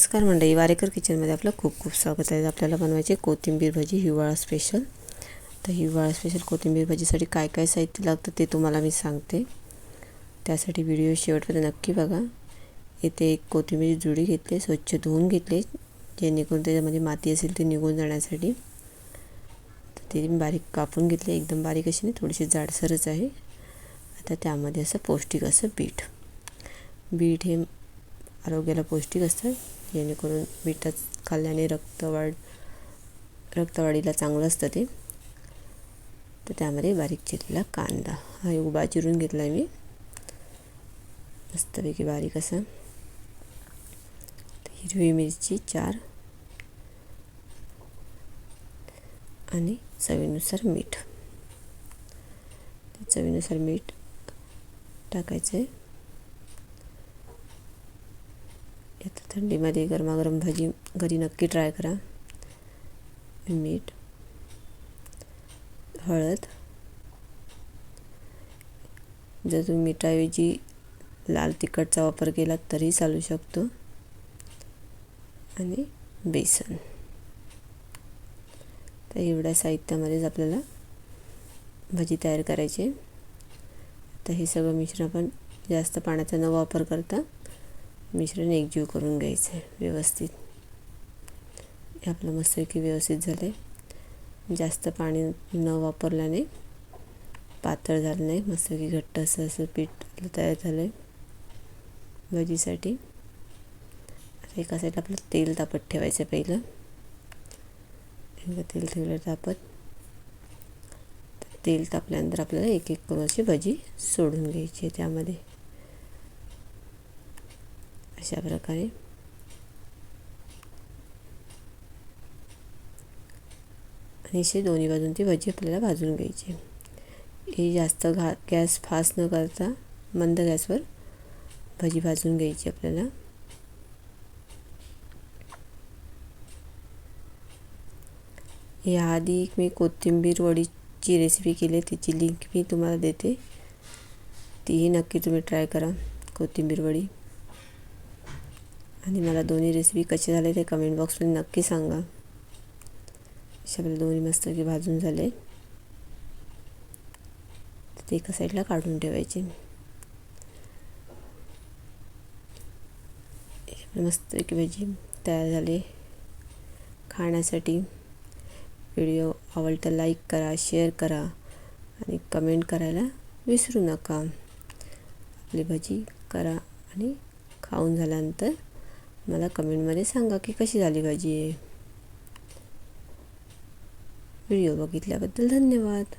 नमस्कार मंडळी वारेकर किचनमध्ये आपलं खूप खूप स्वागत आहे. आपल्याला बनवायचे कोथिंबीर भजी हिवाळा स्पेशल तर हिवाळा स्पेशल कोथिंबीर भजीसाठी काय काय साहित्य लागतं ते तुम्हाला मी सांगते. त्यासाठी व्हिडिओ शेवटपर्यंत नक्की बघा. इथे एक कोथिंबीर जुडी घेतली स्वच्छ धुवून घेतले जेणेकरून त्याच्यामध्ये माती असेल ती निघून जाण्यासाठी. तर ते बारीक कापून घेतले एकदम बारीक अशी नाही थोडीशी जाडसरच आहे. आता त्यामध्ये असं पौष्टिक असं बीठ बीट हे आरोग्याला पौष्टिक असतं जेणेकरून बीटच खाल्ल्याने रक्तवाढ रक्तवाढीला चांगलं असतं ते. तर त्यामध्ये बारीक चिरलेला कांदा. हा उभा चिरून घेतला आहे मी. मस्तपैकी बारीक असा. हिरवी मिरची चार. आणि चवीनुसार मीठ. चवीनुसार मीठ टाकायचं आहे येतं थंडीमध्ये गरमागरम भाजी घरी नक्की ट्राय करा. मीठ हळद जर तुम्ही मिठाऐवजी लाल तिखटचा वापर केला तरी चालू शकतो. आणि बेसन. तर एवढ्या साहित्यामध्येच आपल्याला भजी तयार करायची तर हे सगळं मिश्रण आपण जास्त पाण्याचा न वापर करता मिश्रण एकजीव करून घ्यायचं आहे व्यवस्थित. हे आपलं मस्तपैकी व्यवस्थित झालं आहे जास्त पाणी न वापरल्याने पातळ झालं नाही. मस्तपैकी घट्ट असं असं पीठ तयार झालं आहे भजीसाठी. आता एका साईड आपलं तेल तापत ठेवायचं पहिलं. एकदा तेल ठेवलं तापत. तेल तापल्यानंतर आपल्याला एक एक करून अशी भजी सोडून घ्यायची आहे त्यामध्ये. अशा प्रकारे. आणि असे दोन्ही बाजून ती भजी आपल्याला भाजून घ्यायची. हे जास्त घा गॅस फास्ट न करता मंद गॅसवर भजी भाजून घ्यायची आपल्याला. याआधी मी कोथिंबीर वडीची रेसिपी केली तिची लिंक मी तुम्हाला देते. तीही नक्की तुम्ही ट्राय करा कोथिंबीर वडी. आणि मला दोन्ही रेसिपी कसे झाले ते कमेंट बॉक्समध्ये नक्की सांगा. अशा आपल्या दोन्ही मस्त की भाजून झाले. ते एका साईडला काढून ठेवायचे. मस्तपैकी भाजी तयार झाली. खाण्यासाठी व्हिडिओ आवडता लाईक करा शेअर करा आणि कमेंट करायला विसरू नका. आपली भजी करा आणि खाऊन झाल्यानंतर मला कमेंटमध्ये सांगा की कशी झाली भाजी आहे व्हिडिओ बघितल्याबद्दल धन्यवाद。